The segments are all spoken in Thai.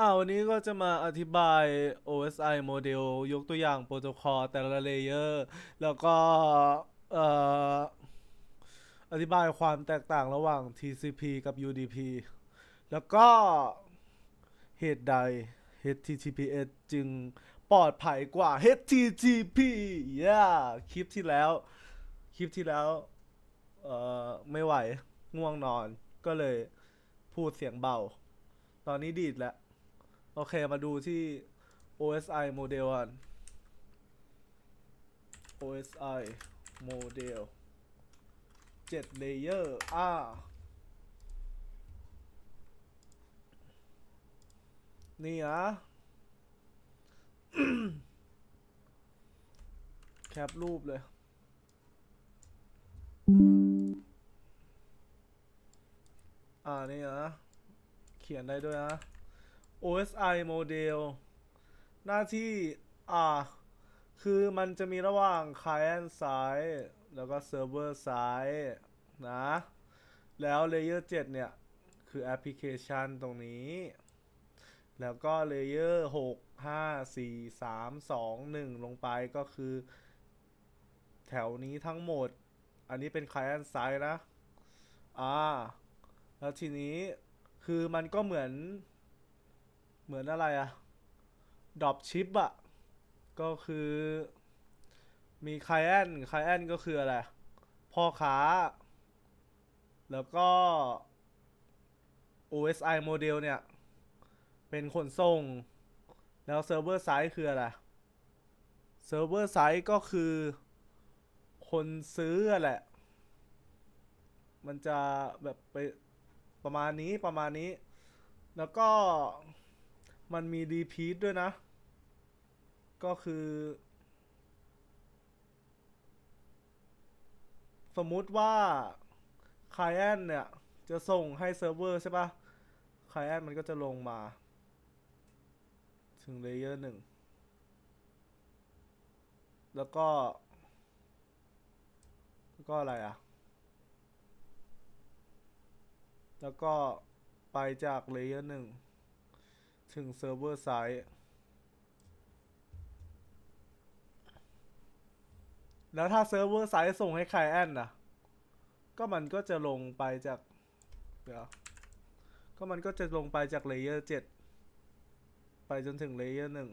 อ่าวันนี้ก็จะมาอธิบาย OSI โมเดล ยกตัวอย่างโปรโตคอลแต่ละเลเยอร์ แล้วก็เอ่ออธิบายความแตกต่างระหว่าง TCP กับ UDP แล้วก็เหตุใด HTTPS จึงปลอดภัยกว่า HTTP ย่าคลิปที่แล้ว คลิปที่แล้ว เอ่อ ไม่ไหว ง่วงนอน ก็เลยพูดเสียงเบา ตอนนี้ดีดแล้ว โอเคมาดูที่ OSI โมเดลกัน OSI โมเดล7เลเยอร์อ่านี่นะแคปรูปเลย อ่านี่นะ เขียนได้ด้วยนะ OSI โมเดลหน้าที่อ่าคือมันจะมีระหว่าง Client Side แล้วก็ Server Side นะ แล้ว Layer 7 เนี่ย คือแอปพลิเคชันตรงนี้ แล้วก็ Layer 6 5 4 3 2 1 ลงไปก็คือ แถวนี้ทั้งหมด อันนี้เป็น Client Side นะ อ่า แล้วทีนี้คือมันก็เหมือน เหมือนอะไรอะดรอปชิปอะก็คือมีไคแอนไคแอนก็คืออะไร พ่อค้า แล้วก็ OSI โมเดลเนี่ย เป็นขนส่ง แล้วเซิร์ฟเวอร์ไซต์คืออะไร เซิร์ฟเวอร์ไซต์ก็คือ คนซื้ออะแหละ มันจะแบบไปประมาณนี้ประมาณนี้ แล้วก็ มันมีรีพีทด้วยนะ ก็คือ สมมุติว่า c l i e n t เนี่ย จะส่งให้เซิร์ฟเวอร์ใช่ปะ Client มันก็จะลงมา ถึงเลเยอร์หนึ่ง แล้วก็ แล้วก็อะไรอะ แล้วก็ไปจากเลเยอร์หนึ่ง ถึงเซิร์ฟเวอร์ไซต์แล้วถ้าเซิร์ฟเวอร์ไซต์ส่งให้ใครแอนน่ะก็มันก็จะลงไปจาก เดี๋ยว ก็มันก็จะลงไปจากเลเยอร์เจ็ดไปจนถึงเลเยอร์หนึ่ง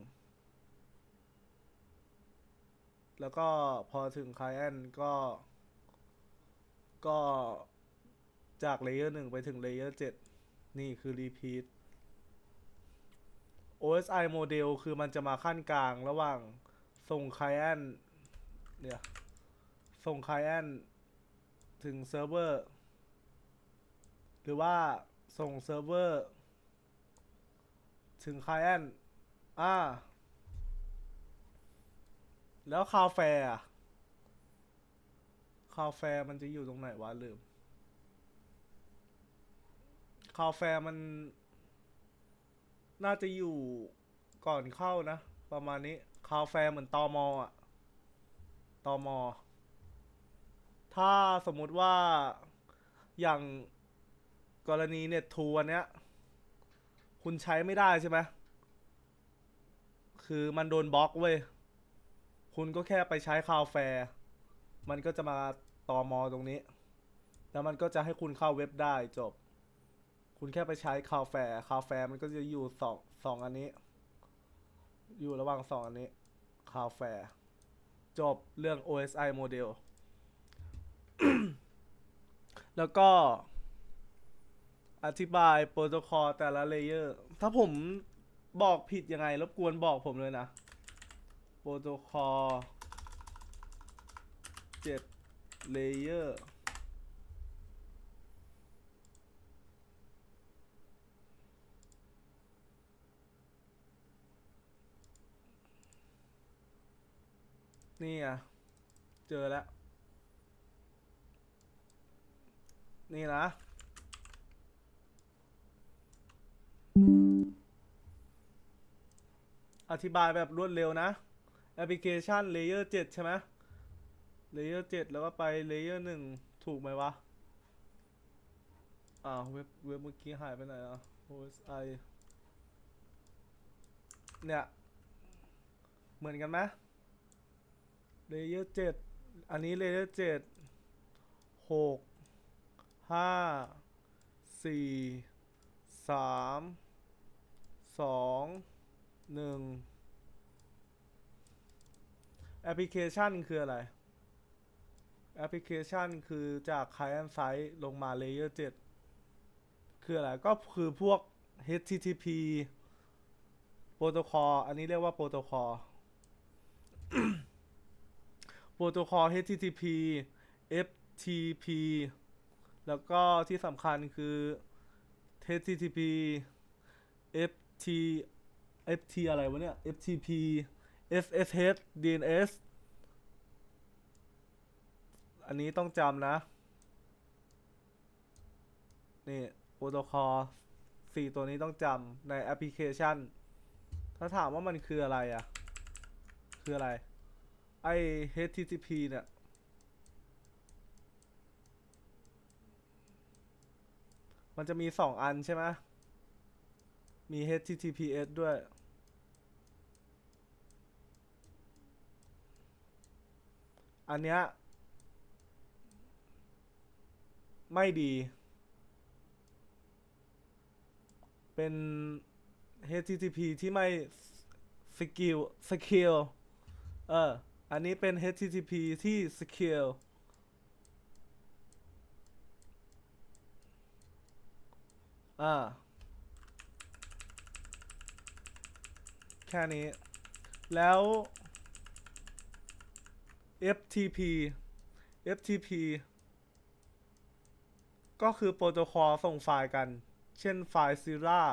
แล้วก็พอถึงไคลเอนก็ ก็จากเลเยอร์หนึ่งไปถึงเลเยอร์เจ็ดนี่คือรีพีท OSI โมเดลคือมันจะมาขั้นกลางระหว่างส่ง client เนี่ยส่ง client ถึงเซิร์ฟเวอร์หรือว่าส่งเซิร์ฟเวอร์ถึง client อ่า แล้วคาเฟ่อะคาเฟ่มันจะอยู่ตรงไหนวะลืม คาเฟ่มัน น่าจะอยู่ก่อนเข้านะ ประมาณนี้คาเฟ่เหมือนตอมอะตอมอ ถ้าสมมุติว่าอย่างกรณีเน็ตทูอันเนี้ย คุณใช้ไม่ได้ใช่ไหมคือมันโดนบล็อกเว้ย คุณก็แค่ไปใช้คาเฟ่มันก็จะมาตอมอตรงนี้ แล้วมันก็จะให้คุณเข้าเว็บได้จบ คุณแค่ไปใช้คาเฟ่คาเฟ่มันก็จะอยู่สองสองอันนี้ อยู่ระหว่างสองอันนี้คาเฟ่จบเรื่อง OSI โมเดล แล้วก็ อธิบายโปรโตคอลแต่ละเลเยอร์ ถ้าผมบอกผิดยังไง รบกวนบอกผมเลยนะ โปรโตคอลเจ็ดเลเยอร์ นี่อะ เจอแล้ว นี่นะ อธิบายแบบรวดเร็วนะ แอปพลิเคชันเลเยอร์7ใช่ไหมเลเยอร์7แล้วก็ไปเลเยอร์1ถูกไหมวะ อ้าวเว็บเว็บเมื่อกี้หายไปไหนอะ OSI เนี่ย เหมือนกันไหม เลเยอร์เจ็ดอันนี้เลเยอร์เจ็ดหกห้าสี่สามสองหนึ่งแอปพลิเคชันคืออะไร แอปพลิเคชันคือจาก Client Side ลงมา Layer 7 คืออะไร ก็คือพวก HTTP โปรโตคอลอันนี้เรียกว่าโปรโตคอล โปรโตคอล HTTP FTP แล้วก็ที่สำคัญคือ HTTP FT FT อะไรวะเนี่ย FTP SSH DNS อันนี้ต้องจำนะ นี่โปรโตคอลสี่ตัวนี้ต้องจำในแอปพลิเคชัน ถ้าถามว่ามันคืออะไรอะ คืออะไร ไอ HTTP เนี่ยมันจะมีสองอันใช่ไหมมี HTTPS ด้วย อันเนี้ย ไม่ดี เป็น HTTP ที่ไม่สกิลสกิลเออ อันนี้เป็น HTTP ที่สกิลอ่า แค่นี้ แล้ว FTP FTP ก็คือโปรโตคอลส่งไฟล์กัน เช่นไฟล์ Zilla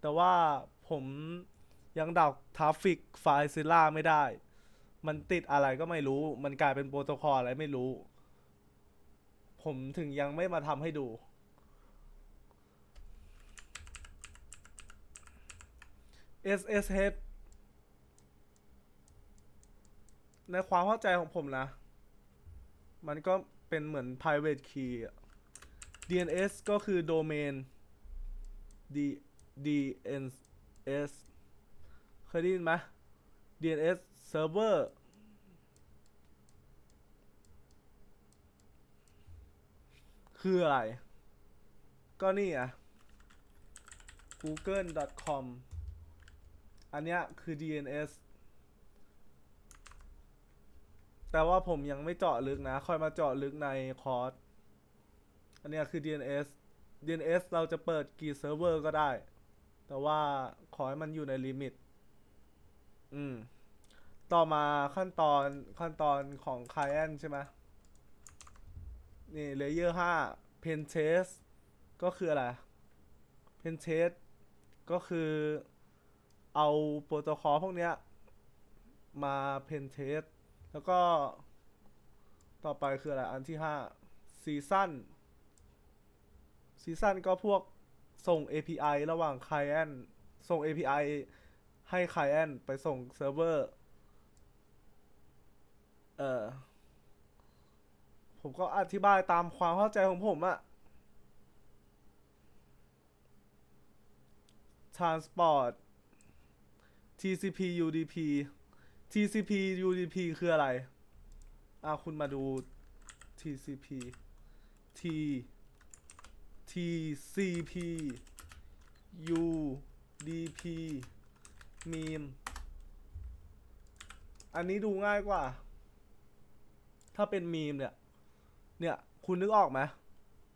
แต่ว่าผมยังดักทราฟฟิกไฟล์ Zilla ไม่ได้ มันติดอะไรก็ไม่รู้ มันกลายเป็นโปรโตคอลอะไรไม่รู้ ผมถึงยังไม่มาทำให้ดู SSH ในความเข้าใจของผมนะ มันก็เป็นเหมือน private key DNS ก็คือ domain D DNS เคยได้ยินไหม DNS server คืออะไร ก็นี่อะ google.com อันเนี้ยคือ DNS แต่ว่าผมยังไม่เจาะลึกนะ ค่อยมาเจาะลึกในคอร์ส อันเนี้ยคือ DNS DNS เราจะเปิดกี่เซิร์ฟเวอร์ก็ได้ แต่ว่าขอให้มันอยู่ในลิมิต อืม ต่อมาขั้นตอนขั้นตอนของ Client ใช่ไหมนี่ Layer 5 Pen Test ก็คืออะไร Pen Test ก็คือเอาโปรโตคอลพวกเนี้ย มา Pen Test แล้วก็ต่อไปคืออะไร อันที่ห้าซีซั o นซีซั o นก็พวกส่ง API ระหว่าง Client ส่ง API ให้ Client ไปส่งเซิร์ฟเวอร์ เออ ผมก็อธิบายตามความเข้าใจของผมอะ Transport TCP UDP TCP UDP คืออะไร อ่าคุณมาดู TCP T TCP UDP meme อันนี้ดูง่ายกว่า ถ้าเป็นมีมเนี่ย เนี่ย คุณนึกออกไหม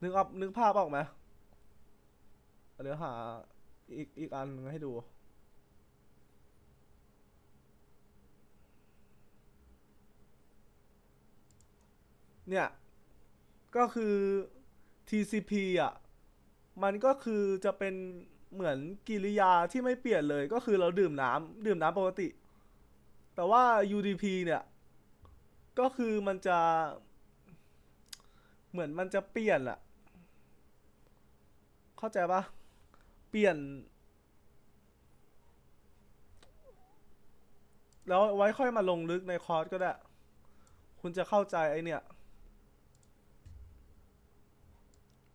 นึกออกนึกภาพออกไหมเดี๋ยวหาอีกอีกอันหนึ่งให้ดู เนี่ย ก็คือ TCP อะ มันก็คือจะเป็นเหมือนกิริยาที่ไม่เปลี่ยนเลย ก็คือเราดื่มน้ำดื่มน้ำปกติ แต่ว่า UDP เนี่ย ก็คือมันจะ เหมือนมันจะเปลี่ยนอะเข้าใจปะเปลี่ยน แล้วไว้ค่อยมาลงลึกในคอร์สก็ได้ คุณจะเข้าใจไอเนี่ย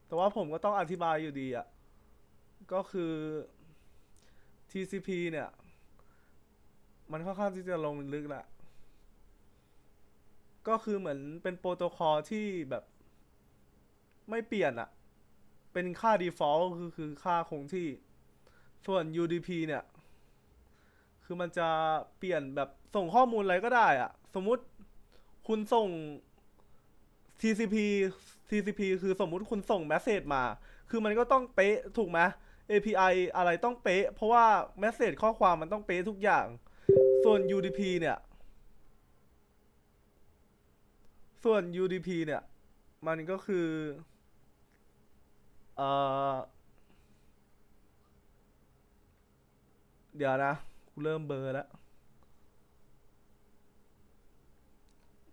แต่ว่าผมก็ต้องอธิบายอยู่ดีอะก็คือ TCP เนี่ย มันค่อนข้างที่จะลงลึกแหละ ก็คือเหมือนเป็นโปรโตคอลที่แบบไม่เปลี่ยนอะเป็นค่า default คือคือค่าคงที่ ส่วน UDP เนี่ย คือมันจะเปลี่ยนแบบส่งข้อมูลอะไรก็ได้อะสมมุติคุณส่ง TCP TCP คือสมมุติคุณส่ง message มา คือมันก็ต้องเป๊ะถูกไหม API อะไรต้องเป๊ะ เพราะว่า message ข้อความมันต้องเป๊ะทุกอย่าง ส่วน UDP เนี่ย ส่วน UDP เนี่ย มันก็คือเอ่อเดี๋ยวนะกูเริ่มเบอร์แล้ว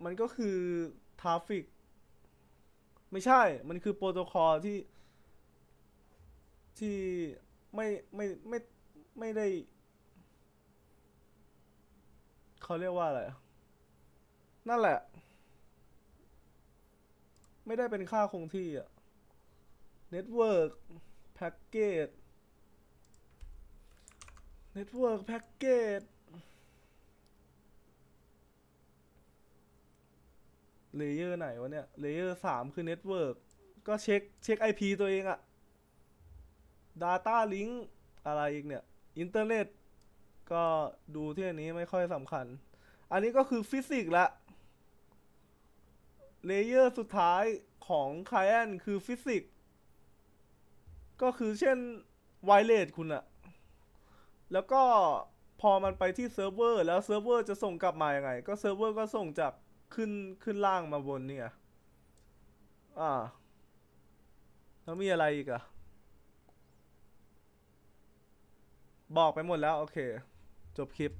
มันก็คือทราฟิก ไม่ใช่ มันคือโปรโตคอลที่ ที่ไม่ไม่ไม่ไม่ได้ เขาเรียกว่าอะไร นั่นแหละ ไม่ได้เป็นค่าคงที่อะ Network Package Network Package เลเยอร์ไหนวะเนี่ยเลเยอร์สามคือ Network ก็เช็คเช็ค IP ตัวเองอะ Data Link อะไรอีกเนี่ยอินเทอร์เน็ตก็ดูที่อันนี้ไม่ค่อยสำคัญ อันนี้ก็คือฟิสิกส์ละ เลเยอร์สุดท้ายของ Client คือฟิสิกส์ก็คือเช่นไวเลสคุณอะแล้วก็พอมันไปที่เซิร์ฟเวอร์แล้วเซิร์ฟเวอร์จะส่งกลับมายังไง ก็เซิร์ฟเวอร์ก็ส่งจากขึ้นขึ้นล่างมาบนเนี่ย อ่า แล้วมีอะไรอีกอะบอกไปหมดแล้ว โอเค จบคลิป